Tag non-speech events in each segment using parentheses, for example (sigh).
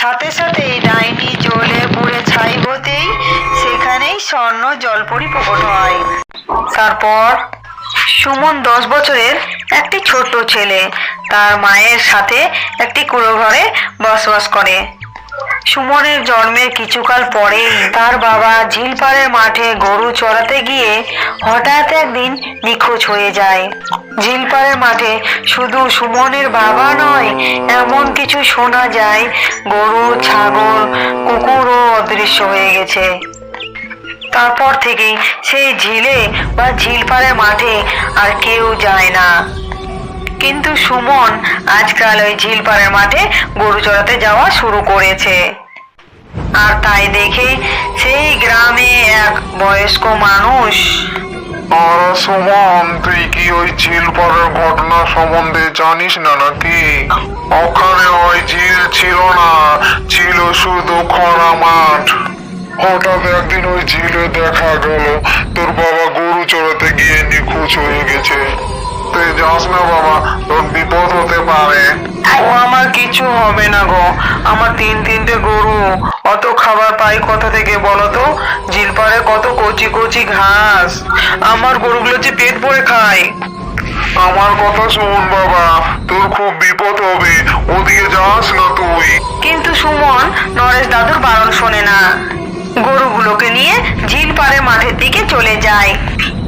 সাথে সাথেই ডাইনি জলে পুড়ে ছাই হতেই সেখানেই স্বর্ণ জলপরি প্রকট হয়। তারপর সুমন দশ বছরের একটি ছোট ছেলে, তার মায়ের সাথে একটি কুড়ো ঘরে বসবাস করে। সুমনের জন্মের কিছুকাল পরেই তার বাবা ঝিলপাড়ের মাঠে গরু চড়াতে গিয়ে হঠাৎ একদিন নিখোঁজ হয়ে যায়। ঝিলপাড়ের মাঠে শুধু সুমনের বাবা নয়, এমন কিছু শোনা যায়, গরু, ছাগল, কুকুরও অদৃশ্য হয়ে গেছে। তারপর থেকেই সেই ঝিলে বা ঝিলপাড়ের মাঠে আর কেউ যায় না। কিন্তু সুমন আজকাল ওই ঝিলপাড়ের মাঠে গরু চড়াতে যাওয়া শুরু করেছে। আর তাই দেখে সেই গ্রামে এক বয়স্ক মানুষ। সুমন, তুই কি ওই ঝিল ঘটনা সম্বন্ধে জানিস না নাকি? ওখানে ওই ঝিল ছিল না, ছিল শুধু খরা মাঠ। হঠাৎ একদিন ওই ঝিলে দেখা গেল, তোর বাবা গরু চড়াতে গিয়ে নিখোঁজ হয়ে গেছে। তুই যাস না বাবা তোর বিপদ হতে পারে। ও আমার কিছু হবে না গো। আমার তিন তিনটে গরু। অত খাবার পাই কোথা থেকে বলো তো? কত কচি কচি ঘাস। আমার গরুগুলো যে পেট ভরে খায়। আমার কথা শোন বাবা তোর খুব বিপদ হবে। ওদিকে যাস না তুই। কিন্তু সুমন নরেশ দাদুর বারণ শোনে না। গরুগুলোকে নিয়ে ঝিলপাড়ের মাঠের দিকে চলে যায়।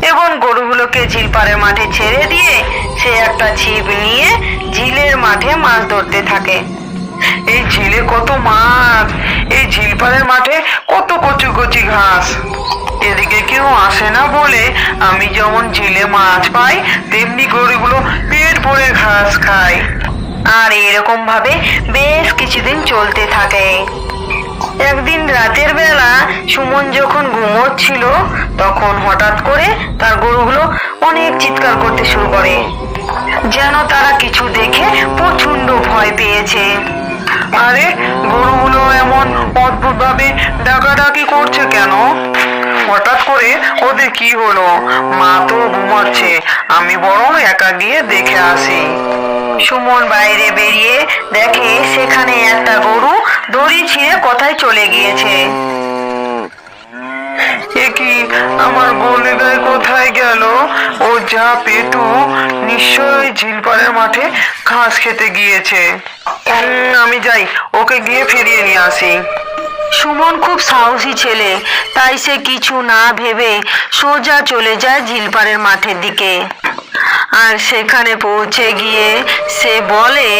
এবং গরুগুলোকে ঝিলপাড়ের মাঠে ছেড়ে দিয়ে সে একটা ছিপ নিয়ে ঝিলের মাঠে মাছ ধরতে থাকে। এই ঝিলে কত মাছ, এই ঝিলপাড়ের মাঠে কত কচু কচি ঘাস। এদিকে কেউ আসে না বলে আমি যেমন ঝিলে মাছ পাই, তেমনি গরুগুলো পেট ভরে ঘাস খায়। আর এরকম ভাবে বেশ কিছুদিন চলতে থাকে। একদিন রাতের বেলা সুমন যখন ঘুমোচ্ছিল, তখন হঠাৎ করে তার গরুগুলো অনেক চিৎকার করতে শুরু করে। যেন তারা কিছু দেখে প্রচণ্ড ভয় পেয়েছে। আরে গরুগুলো এমন অদ্ভুত ভাবে ডাকাডাকি করছে কেন? হঠাৎ করে ওদের কি হলো? মা তো ঘুমাচ্ছে, আমি বরং একা গিয়ে দেখে আসি। সুমন বাইরে বেরিয়ে দেখে সেখানে একটা গরু দড়ি ছিঁড়ে কোথায় চলে গিয়েছে। এ কি আমার গলে গায়ে কোথায় গেল? ও যা পেটু নিশ্চয়ই ঝিলপাড়ের মাঠে ঘাস খেতে গিয়েছে। আমি যাই, ওকে গিয়ে ফিরিয়ে নিয়ে আসি। সুমন খুব সাহসী ছেলে, তাই সে কিছু না ভেবে সোজা চলে যায় ঝিলপাড়ের মাঠের দিকে। আর সেখানে পৌঁছে গিয়ে সে বলে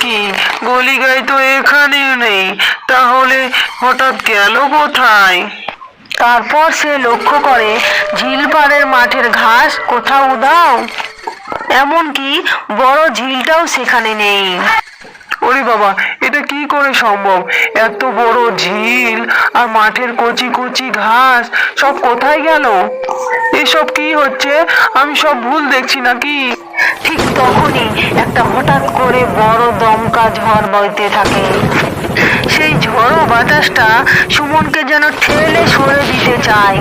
কি? গলিগাই তো এখানেও নেই। তাহলে হঠাৎ গেল কোথায়? তারপর সে লক্ষ্য করে, ঝিলপাড়ের মাঠের ঘাস কোথাও উদাও এমনকি বড় ঝিলটাও সেখানে নেই। ওরে বাবা, এটা কি করে সম্ভব? এত বড় ঝিল আর মাঠের কচি কচি ঘাস, সব কোথায় গেল? এসব কি হচ্ছে? আমি সব ভুল দেখছি নাকি? ঠিক তখনই একটা হঠাৎ করে বড় দমকা ঝড় বইতে থাকে। সেই ঝড়ো বাতাসটা সুমনকে যেন ঠেলে সরে দিতে চায়।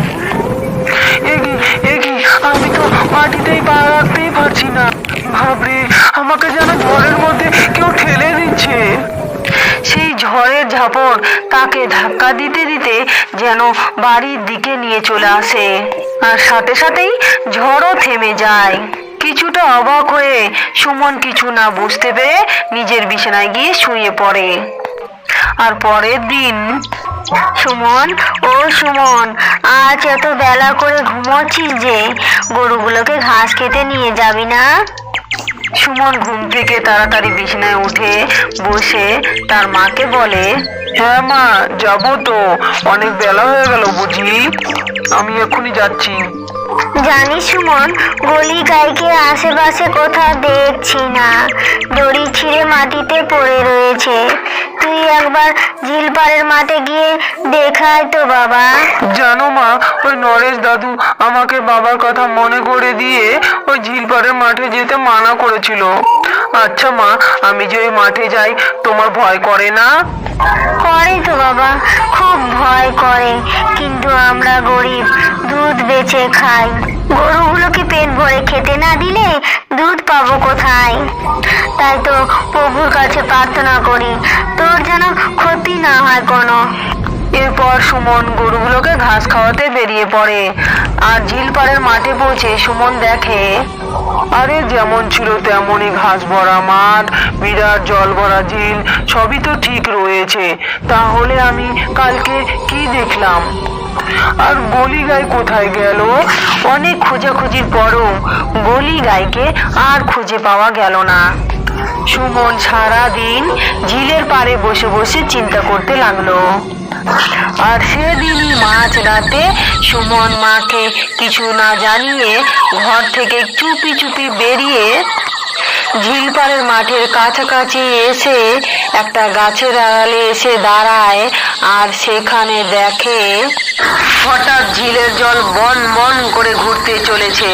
এগি এগি, আমি তো মাটিতেই পা রাখতেই পারছি না। ভাবরে, আমাকে যেন ঝড়ের মধ্যে কেউ ঠেলে দিচ্ছে। সেই ঝড়ের ঝাপড় তাকে ধাক্কা দিতে দিতে যেন বাড়ির দিকে নিয়ে চলে আসে। আর সাথে সাথেই ঝড়ও থেমে যায়। কিছুটা অবাক হয়ে সুমন কিছু না বুঝতে পেরে নিজের বিছানায় গিয়ে শুয়ে পড়ে। আর পরের দিন, সুমন, ও সুমন, আজ এত বেলা করে ঘুমোচ্ছিস যে গরুগুলোকে ঘাস খেতে নিয়ে যাবি না? সুমন ঘুম থেকে তাড়াতাড়ি বিছানায় উঠে বসে তার মাকে বলে হ্যাঁ মা, যাব তো। অনেক বেলা হয়ে গেল বুঝলি আমি এক্ষুনি যাচ্ছি। জানিস সুমন, গলি গাইকে আশেপাশে কোথাও দেখছি না। দড়ি ছিঁড়ে মাটিতে পড়ে রয়েছে। তুই একবার ঝিলপাড়ের মাঠে গিয়ে দেখায় তো বাবা। জানো মা, ওই নরেশ দাদু আমাকে বাবার কথা মনে করে দিয়ে ওই ঝিলপাড়ের মাঠে যেতে মানা করেছিল। আচ্ছা মা, আমি যে ওই মাঠে যাই, তোমার ভয় করে না? করে তো বাবা, খুব ভয় করে। কিন্তু আমরা গরিব, দুধ বেচে খাই। গরুগুলোকে পেট ভরে খেতে না দিলে দুধ পাবো কোথায়? তাই তো প্রভুর কাছে প্রার্থনা করি, তোর যেন ক্ষতি না হয় কোনো। এরপর সুমন গরুগুলোকে ঘাস খাওয়াতে বেরিয়ে পড়ে। আর ঝিল পাড়ের মাঠে পৌঁছে সুমন দেখে, আরে যেমন ছিল তেমনই ঘাস ভরা মাঠ, বিরাট জল ভরা ঝিল, সবই তো ঠিক রয়েছে। তাহলে আমি কালকে কি দেখলাম? আর গলি গাই কোথায় গেল? অনেক খোঁজাখুঁজির পরও গলি গাইকে আর খুঁজে পাওয়া গেল না। সুমন সারা দিন ঝিলের পাড়ে বসে বসে চিন্তা করতে লাগল। আর সেদিনই মাঝ রাতে সুমন মাকে কিছু না জানিয়ে ঘর থেকে চুপি চুপি বেরিয়ে ঝিলপাড়ের মাঠের কাছাকাছি এসে একটা গাছের আড়ালে এসে দাঁড়ায় আর সেখানে দেখে হঠাৎ ঝিলের জল বন বন করে ঘুরতে চলেছে।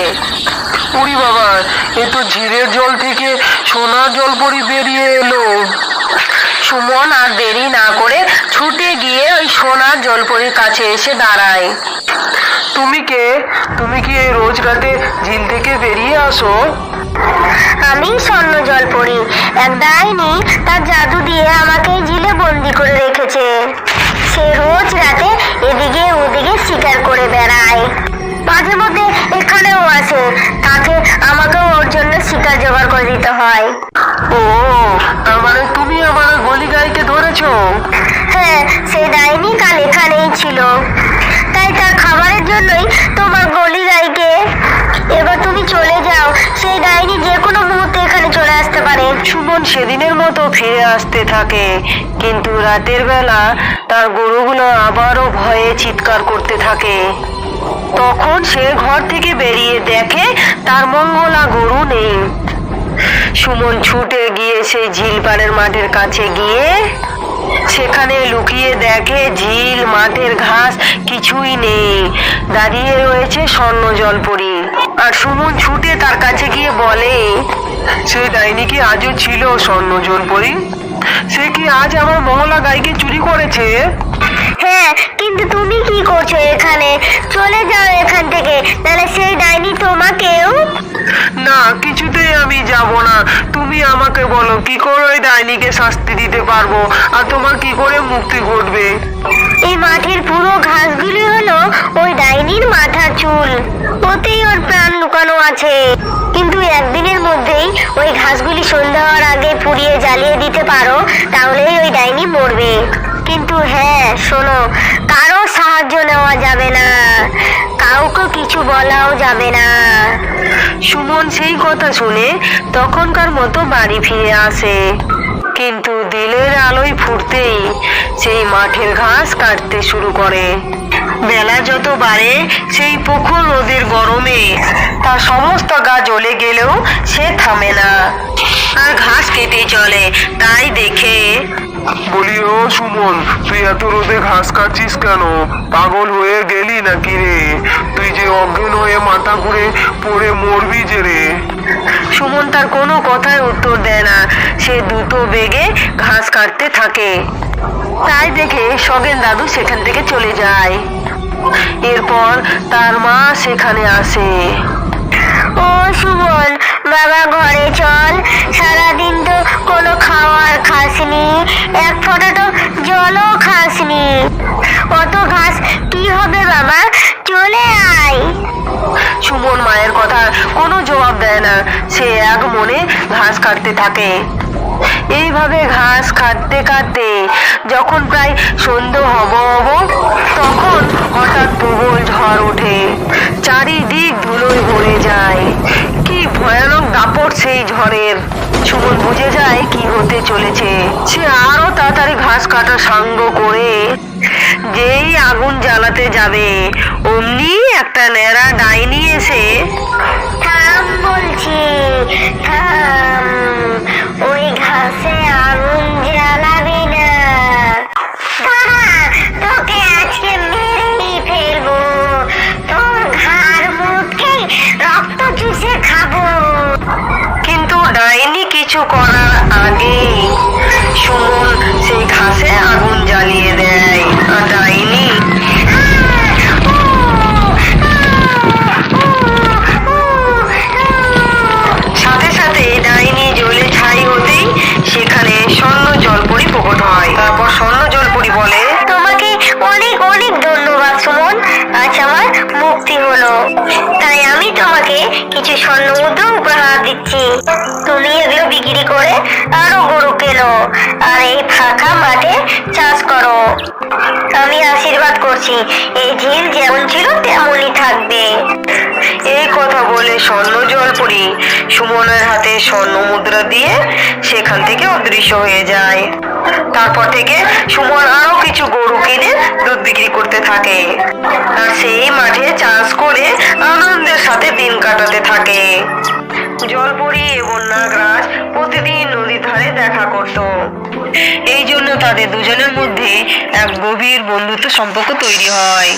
উড়ি বাবা, এ তো ঝিলের জল থেকে সোনার জল পরি বেরিয়ে এলো। সুমন আর দেরি না করে ছুটে গিয়ে ওই সোনার জলপরির কাছে এসে দাঁড়ায়। তুমি কে? তুমি কি এই রোজ রাতে ঝিল থেকে বেরিয়ে আসো? আমি স্বর্ণ জল পড়ি এক ডাইনি তার জাদু দিয়ে আমাকে এই ঝিলে বন্দি করে রেখেছে। সে রোজ রাতে এদিকে ওদিকে শিকার করে বেড়ায়। মাঝে মধ্যে এখানেও আসে তাকে আমাকেও ওর জন্য শিকার জোগাড় করে দিতে হয়। ও তার মানে তুমি আমার গলি গাইকে ধরেছো? হ্যাঁ সেই ডাইনি কাল এখানেই ছিল। তাই তার খাবারের জন্যই তোমার গলি গাইকে এবার তুমি চলে যাও। সেই ডাইনি যে কোনো মুহূর্তে এখানে চলে আসতে পারে। সুমন সেদিনের মতো ফিরে আসতে থাকে। কিন্তু রাতের বেলা তার গরুগুলো আবারও ভয়ে চিৎকার করতে থাকে। তখন সে ঘর থেকে বেরিয়ে দেখে তার মঙ্গলা গরু নেই। সুমন ছুটে গিয়ে সেই ঝিল ঝিলপাড়ের মাঠের কাছে গিয়ে সেখানে লুকিয়ে দেখে ঝিল মাঠের ঘাস কিছুই নেই। দাঁড়িয়ে রয়েছে স্বর্ণ জলপরি। আর সুমন ছুটে তার কাছে গিয়ে বলে, সে ডাইনি কি আজও ছিল স্বর্ণ জলপরি? সে কি আজ আমার মঙ্গলা গাইকে চুরি করেছে? হ্যাঁ কিন্তু তুমি কি করছ এখানে? চলে যাও এখান থেকে তাহলে সেই ডাইনি তোমাকেও না কিছুতেই আমি যাব না। তুমি আমাকে বলো কি করে ওই ডাইনিকে শাস্তি দিতে পারব? আর তোমার কি করে মুক্তি ঘটবে? এই মাঠের পুরো ঘাসগুলি হলো ওই ডাইনির মাথার চুল। ওতেই ওর প্রাণ লুকানো আছে। কিন্তু একদিনের মধ্যেই ওই ঘাসগুলি সন্ধ্যা হওয়ার আগে পুড়িয়ে জ্বালিয়ে দিতে পারো তাহলেই ওই ডাইনি মরবে। কিন্তু হ্যাঁ শোনো, কারও সাহায্য নেওয়া যাবে না। কাউকে কিছু বলাও যাবে না। সুমন সেই কথা শুনে তখনকার মতো বাড়ি ফিরে আসে। কিন্তু দিলের আলোয় ফুটতেই সেই মাঠের ঘাস কাটতে শুরু করে। বেলা যত বাড়ে, সেই পুকুর রোদের গরমে তার সমস্ত গা জ্বলে গেলেও সে থামে না। আর ঘাস কেটে চলে, তাই দেখে বলি ও সুমন তুই এত রোদে ঘাস কাটছিস কেন? পাগল হয়ে গেলি নাকি রে? তুই যে অজ্ঞান হয়ে মাথা ঘুরে পড়ে মরবি যে রে? সুমন তার কোনো কথায় উত্তর দেয় না। সে দুটো বেগে ঘাস কাটতে থাকে। তাই দেখে সগেন দাদু সেখান থেকে চলে যায়। এরপর তার মা সেখানে আসে। ও সুমন বাবা ঘরে চল। সারাদিন তো কোনো খাওয়ার খাসনি। এক ফোঁটা তো জলও খাসনি। অত ঘাস কি হবে বাবা? চলে আয়। সুমন মায়ের কথা কোনো জবাব দেয় না। সে এক মনে ঘাস কাটতে থাকে। এইভাবে ঘাস কাটতে কাটতে যখন প্রায় সন্ধ্যে হব হব, তখন হঠাৎ প্রবল ঝড় ওঠে। চারিদিক ধুলোয় ভরে যায়। ভয়ানক দাপট সেই ঝড়ের। সুমন বুঝে যায় কি হতে চলেছে। সে আরও তাড়াতাড়ি ঘাস কাটা সাঙ্গ করে যেই আগুন জ্বালাতে যাবে, অমনি একটা ন্যাড়া ডাইনি এসে স্বর্ণ মুদ্রা উপহার দিচ্ছি, তুমি এগুলো বিক্রি করে আরও গরু কেনো আর এই ফাঁকা মাঠে চাষ করো। আমি আশীর্বাদ করছি, এই ঝিল যেমন ছিল তেমনই থাকবে। এই কথা বলে স্বর্ণ জলপরি সুমনের হাতে স্বর্ণ মুদ্রা দিয়ে সেখান থেকে অদৃশ্য হয়ে যায়। তারপর থেকে সুমন আরও কিছু গরু কিনে দুধ বিক্রি করতে থাকে। আর সেই মাঠে চাষ করে আনন্দের সাথে দিন কাটাতে থাকে। জলপরি এবং নাগরাজ প্রতিদিন নদীর ধারে দেখা করত। এই জন্য তাদের দুজনের মধ্যে এক গভীর বন্ধুত্ব সম্পর্ক তৈরি হয়।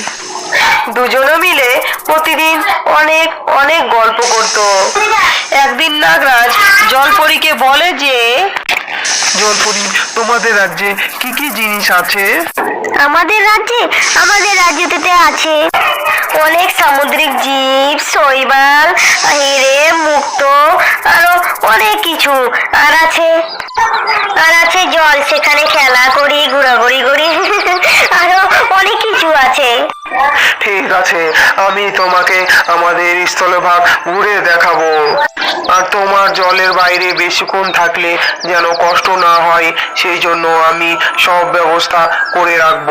দুজনে মিলে প্রতিদিন অনেক অনেক গল্প করত। একদিন নাগরাজ জলপরীকে বলে যে জলপরি তোমাদের রাজ্যে কি কি জিনিস আছে? আমাদের রাজ্যে আমাদের রাজ্যতে আছে অনেক সামুদ্রিক জীব শৈবাল হিরে মুক্ত আরও অনেক কিছু। আর আছে আর আছে জল সেখানে খেলা করি ঘোরাঘুরি করি আরও অনেক কিছু আছে ঠিক আছে, আমি তোমাকে আমাদের স্থলভাগ ঘুরে দেখাবো। আর তোমার জলের বাইরে বেশিক্ষণ থাকলে যেন কষ্ট না হয়, সেই জন্য আমি সব ব্যবস্থা করে রাখব।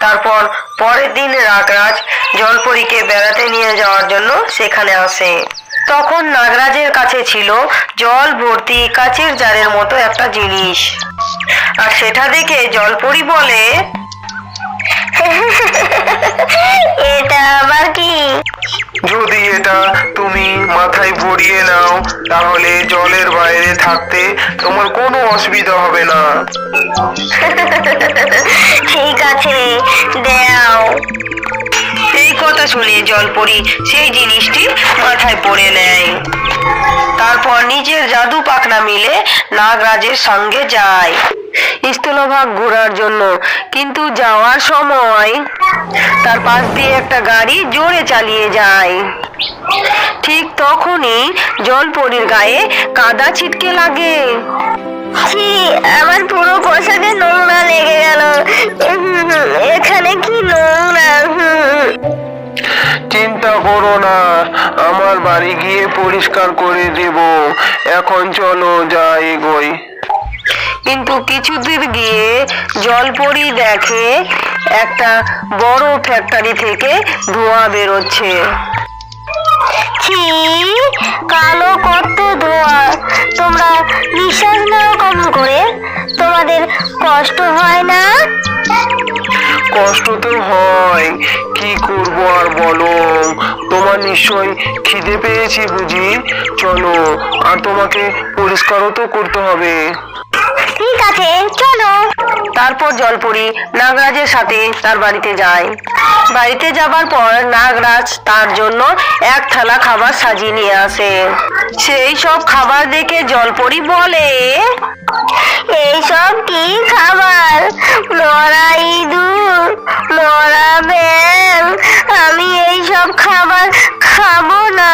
তারপর পরের দিন রাগরাজ জলপরীকে বেড়াতে নিয়ে যাওয়ার জন্য সেখানে আসে। তখন নাগরাজের কাছে ছিল জল ভর্তি কাচের জারের মতো একটা জিনিস। আর সেটা দেখে জলপরি বলে এটা আবার কি? যদি এটা তুমি মাথায় ভরিয়ে নাও তাহলে জলের বাইরে থাকতে তোমার কোনো অসুবিধা হবে না। ঠিক আছে দাও। কথা শুনে জলপরি সেই জিনিসটি মাথায় পড়ে নেয়। তারপর নিজের জাদু পাখনা মিলে নাগরাজের সঙ্গে যায়। স্থলভাগ ঘোরার জন্য, কিন্তু যাওয়ার সময় তার পাশ দিয়ে একটা গাড়ি জোরে চালিয়ে যায়। ঠিক তখনই জলপরির গায়ে কাদা ছিটকে লাগে। আমার পুরো পোশাকে নোংরা লেগে গেল। করো না। আমার বাড়ি গিয়ে পরিষ্কার করে দেব। এখন চলো যাই এগোই কিন্তু কিছু দূর গিয়ে জলপরি দেখে একটা বড় ফ্যাক্টরি থেকে ধোঁয়া বেরোচ্ছে। ছি, কালো কত ধোঁয়া। তোমরা নিঃশ্বাস নাও কম করে। তোমাদের কষ্ট হয় না? কষ্ট তো হয়। কি করব আর বলো? তোমার নিশ্চয় খিদে পেয়েছি বুঝি? চলো, আর তোমাকে পরিষ্কারও তো করতে হবে। ঠিক আছে চলো। তারপর জলপরি নাগরাজের সাথে তার বাড়িতে যায়। বাড়িতে যাবার পর নাগরাজ তার জন্য এক থালা খাবার সাজিয়ে নিয়ে আসে। সেই সব খাবার দেখে জলপরি বলে এইসব কি খাবার? মরা ইঁদুর মরা ব্যাং আমি এইসব খাবার খাব না।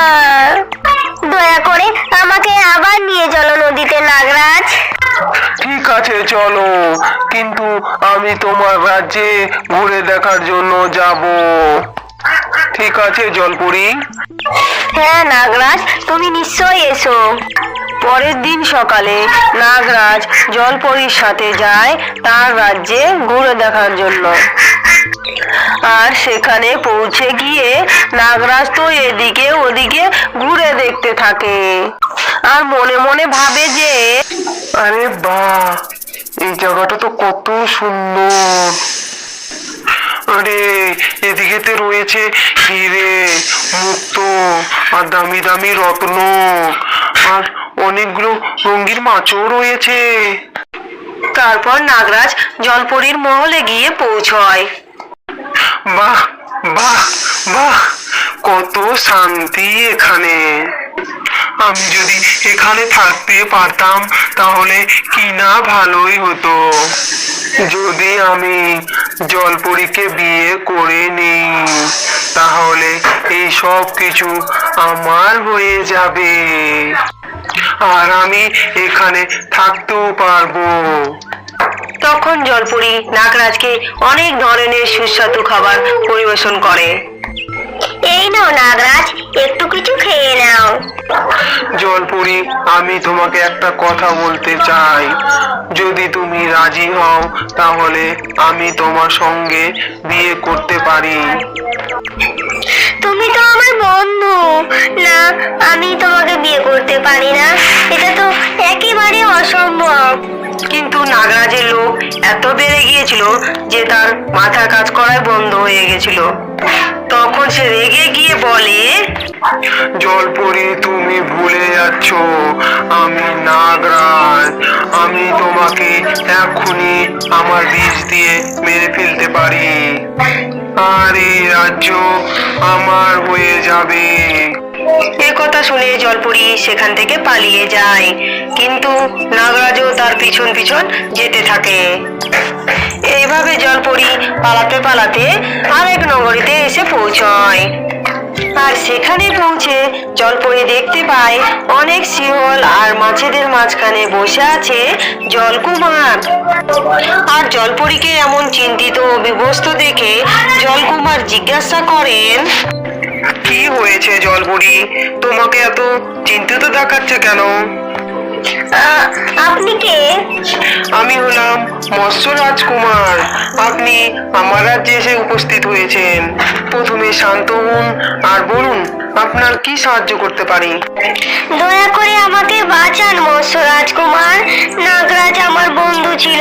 দয়া করে আমাকে আবার নিয়ে চলো নদীতে নাগরাজ। ঠিক আছে, চলো। কিন্তু আমি তোমার রাজ্যে ঘুরে দেখার জন্য যাব। ঠিক আছে, জলপুরি? হ্যাঁ নাগরাজ, তুমি নিশ্চয়ই এসো। পরের দিন সকালে নাগরাজ জলপরির সাথে যায় তার রাজ্যে ঘুরে দেখার জন্য। আর সেখানে পৌঁছে গিয়ে নাগরাজ তো এদিকে ওদিকে ঘুরে দেখতে থাকে। আর মনে মনে ভাবে যে, আরে বাহ, এই জায়গাটা তো কত সুন্দর। আরে এদিকেতে রয়েছে হিরে, মুক্ত আর দামি দামি রত্ন। আর অনেকগুলো রঙিন মাছও রয়েছে। তারপর নাগরাজ জলপরীর মহলে গিয়ে পৌঁছয়। বাহ বাহ বাহ, কত শান্তি এখানে। আমি যদি এখানে থাকতে পারতাম, তাহলে কি না ভালোই হতো। যদি আমি জলপরীকে বিয়ে করে নিই, তাহলে এই সব কিছু আমার হয়ে যাবে। আর আমি এখানে থাকতেও পারব। তখন জলপুরি নাগরাজকে অনেক ধরনের সুস্বাদু খাবার পরিবেশন করে। এই নাও নাগরাজ একটু কিছু খেয়ে নাও। জলপুরি আমি তোমাকে একটা কথা বলতে চাই। যদি তুমি রাজি হও তাহলে আমি তোমার সঙ্গে বিয়ে করতে পারি। তুমি তো আমার বন্ধু। না আমি তোমাকে বিয়ে করতে পারি না। এটা তো একেবারে অসম্ভব। কিন্তু নাগরাজের লোক এত বেড়ে গিয়েছিল যে তার মাথা কাজ করাই বন্ধ হয়ে গেছিল। তখন সে রেগে গিয়ে বলে জলপুরি তুমি ভুলে যাচ্ছ, আমি নাগরাজ। আমি তোমাকে এক্ষুনি আমার বীজ দিয়ে মেরে ফেলতে পারি। আর এই রাজ্য, আমার হয়ে যাবে। কথা শুনে জলপুরি সেখান থেকে পালিয়ে যায়। কিন্তু নাগরাজও তার পিছন পিছন যেতে থাকে। এইভাবে জলপরি পালাতে পালাতে আরেক নগরীতে এসে পৌঁছয়। আর সেখানে পৌঁছে জলপরি দেখতে পায় অনেক শিহল আর মাছেদের মাঝখানে বসে আছে জলকুমার। আর জলপরীকে এমন চিন্তিত ও দেখে জলকুমার জিজ্ঞাসা করেন কি হয়েছে জলপুরি তোমাকে এত চিন্তিত দেখাচ্ছে কেন? আপনি কে? আমি হলাম মৎস্য রাজকুমার। আপনি আমার রাজ্যে এসে উপস্থিত হয়েছেন। প্রথমে শান্ত হন আর বলুন আপনার কি সাহায্য করতে পারি? দয়া করে আমাকে বাঁচান মৎস্য রাজকুমার। নাগরাজ আমার বন্ধু ছিল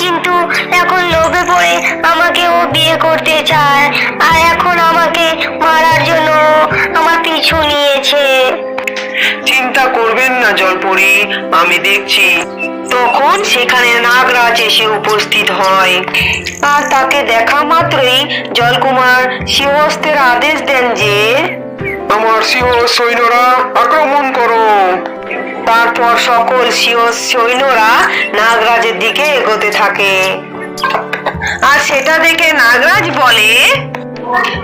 কিন্তু এখন লোভে পড়ে আমাকে ও বিয়ে করতে চায় আর এখন আমাকে মারার জন্য আমার পিছু নিয়েছে। চিন্তা করবেন না জলপরি? আমি দেখছি। তখন সেখানে নাগরাজ এসে উপস্থিত হয়। আর তাকে দেখা মাত্রই জলকুমার সিংহস্তের আদেশ দেন যে আমার সিংহ সৈন্যরা আক্রমণ করো। তারপর সকল সিংহ সৈন্যরা নাগরাজের দিকে এগোতে থাকে। আর সেটা দেখে নাগরাজ বলে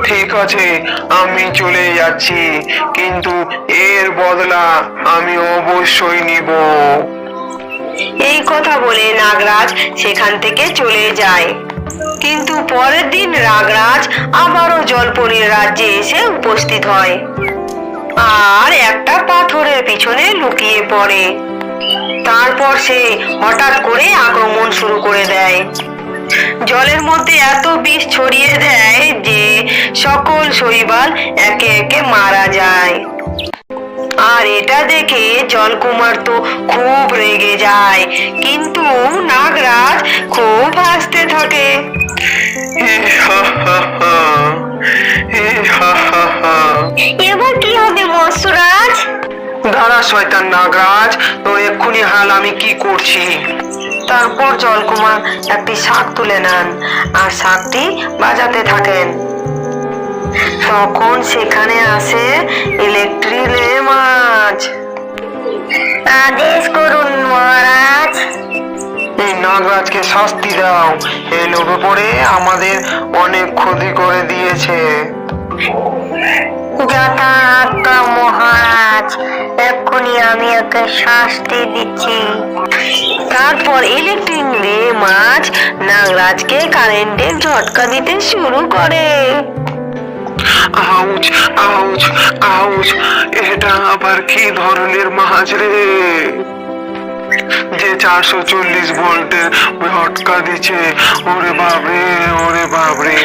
ঠিক আছে, আমি চলে যাচ্ছি, কিন্তু এর বদলা আমি অবশ্যই নিব। এই কথা বলে নাগরাজ সেখান থেকে চলে যায়। কিন্তু পরের দিন নাগরাজ আবারও জলপরীর রাজ্যে এসে উপস্থিত হয়। আর একটা পাথরের পিছনে লুকিয়ে পড়ে। তারপর সে হঠাৎ করে আক্রমণ শুরু করে দেয়। জলের মধ্যে এত বিষ ছড়িয়ে দেয় যে সকল শৈবাল একে একে মারা যায়। আর এটা দেখে জলকুমার তো খুব রেগে যায়, কিন্তু নাগরাজ খুব হাসতে থাকে। এবার কি হবে মৎস্যরাজ? দাঁড়া শয়তান নাগরাজ, তোর এক্ষুনি হাল আমি কি করছি? তারপর জলকুমার একটি শাক তুলে নেন আর শাকটি বাজাতে থাকেন। তখন সেখানে আসে ইলেকট্রিক মাছ আদেশ করুন মহারাজ। এই নাগরাজকে শাস্তি দাও। এই লোভে পড়ে আমাদের অনেক ক্ষতি করে দিয়েছে। যথার্থ মহারাজ এক্ষুনি আমি ওকে শাস্তি দিচ্ছি। তারপর ইলেকট্রিক রে মাছ নাগরাজকে কারেন্টের ঝটকা দিতে শুরু করে। আউচ আউচ আউচ এটা আবার কি ধরনের মাছ রে? যে চারশো চল্লিশ ভোল্টের ঝটকা দিচ্ছে ওরে বাবরে ওরে বাবরে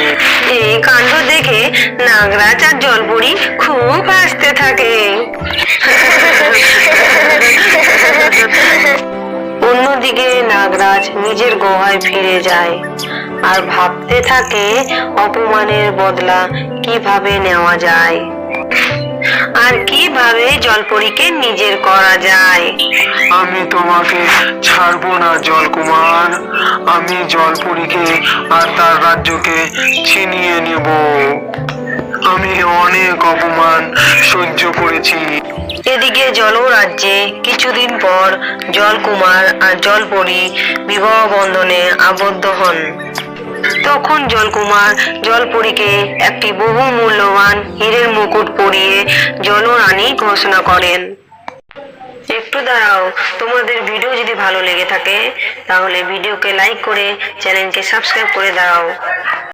এই কাণ্ড দেখে নাগরাজ আর জলপুরি খুব হাসতে থাকে। (laughs) অন্যদিকে নাগরাজ নিজের গুহায় ফিরে যায় আর ভাবতে থাকে অপমানের বদলা কীভাবে নেওয়া যায়? আর কীভাবে জলপরীকে নিজের করা যায়? আমি তোমাকে ছাড়বো না জলকুমার। আমি জলপুরীকে আর তার রাজ্যকে ছিনিয়ে নেব। আমি অনেক অপমান সহ্য করেছি। এদিকে জলরাজ্যে কিছুদিন পর জলকুমার আর জলপরি বিবাহ বন্ধনে আবদ্ধ হন। তখন জলকুমার জলপরীকে একটি বহু মূল্যবান হীরের মুকুট পরিয়ে জলরানী ঘোষণা করেন। একটু দাঁড়াও, তোমাদের ভিডিও যদি ভালো লেগে থাকে, তাহলে ভিডিওকে লাইক করে চ্যানেলকে সাবস্ক্রাইব করে দাও।